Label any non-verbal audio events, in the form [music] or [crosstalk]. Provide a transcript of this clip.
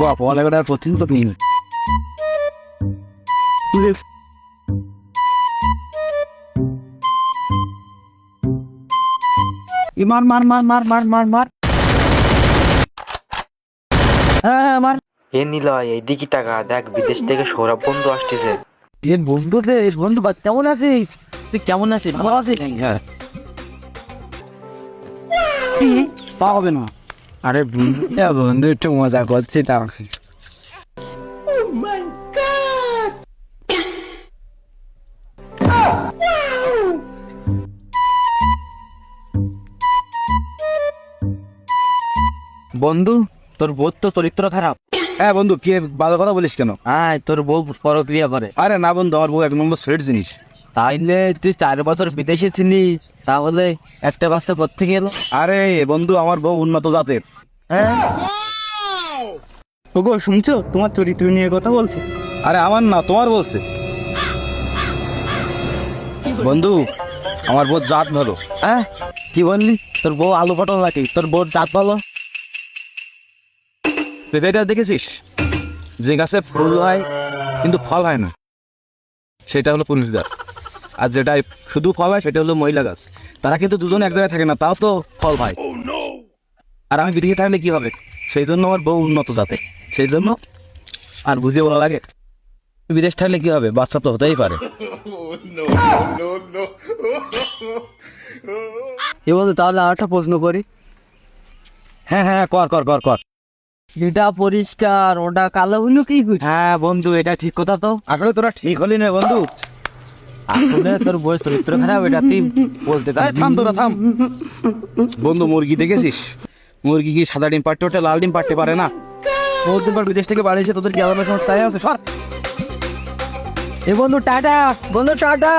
বাহ পড়ালেখাটা প্রতিদিন তো নিন মার মার মার মার মার মার মার। হ্যাঁ হ্যাঁ মার। এ নিলয় এইদিকে টাকা দেখ বিদেশ থেকে সৌরভ বন্ধু আসতেছে। এ বন্ধু রে বন্ধু বা কেমন আছিস? তুই কেমন আছিস? ভালো আছিস? হ্যাঁ। পা হবে না। আরে বন্ধু [laughs] বন্ধু একটু মজা করছি তা বন্ধু তোর বোধ তো চরিত্র খারাপ। হ্যাঁ বন্ধু কে ভালো কথা বলিস কেন? হ্যাঁ তোর বউ পরক্রিয়া করে। আরে না বন্ধু আমার বউ এক নম্বর সেট জিনিস। তাইলে তুই চার বছর বিদেশে ছিলি তাহলে একটা বাচ্চা করতে গেল আরে বন্ধু আমার বউ উন্নত জাতের। হ্যাঁ? ওগো শুনছো? তোমার চরিত্র নিয়ে কথা বলছে। আরে আমার না তোমার বলছে। বন্ধু আমার বউ জাত ভালো। হ্যাঁ? কি বললি? তোর বউ আলু পটল নাকি? তোর বউর জাত ভালো? পেঁপেটা দেখেছিস? যে গাছে ফুল হয় কিন্তু ফল হয় না। সেটা হলো পুলিশ গাছ আর যেটা শুধু ফল হয় সেটা হলো মহিলা গাছ। তারা কিন্তু দুজনে এক জায়গায় থাকে না তাও তো ফল হয়। আর আমি বিদেশে থাকলে কি হবে? সেই জন্য আমার বউ উন্নত জাতে সেই জন্য আর বুঝিয়ে বলা লাগে বিদেশ থাকলে কি হবে? বাচ্চা তো হতেই পারে। এ বলতো তাহলে আর একটা প্রশ্ন করি। হ্যাঁ হ্যাঁ কর কর কর কর। এটা পরিষ্কার ওটা কালো হইল কি? হ্যাঁ বন্ধু এটা ঠিক কথা তো। আসলে তোরা ঠিক হলি না বন্ধু। আসলে তোর বয়স চরিত্র খারাপ এটা তুই বলতে আরে থাম তোরা থাম। বন্ধু মুরগি দেখেছিস? মুরগি কি সাদা ডিম পারতে ওঠে লাল ডিম পারতে পারে না? বলতে পার বিদেশ থেকে বাড়ি এসে তোদের কি আলাদা সমস্যা তাই আছে? সর। এ বন্ধু টাটা। বন্ধু টাটা।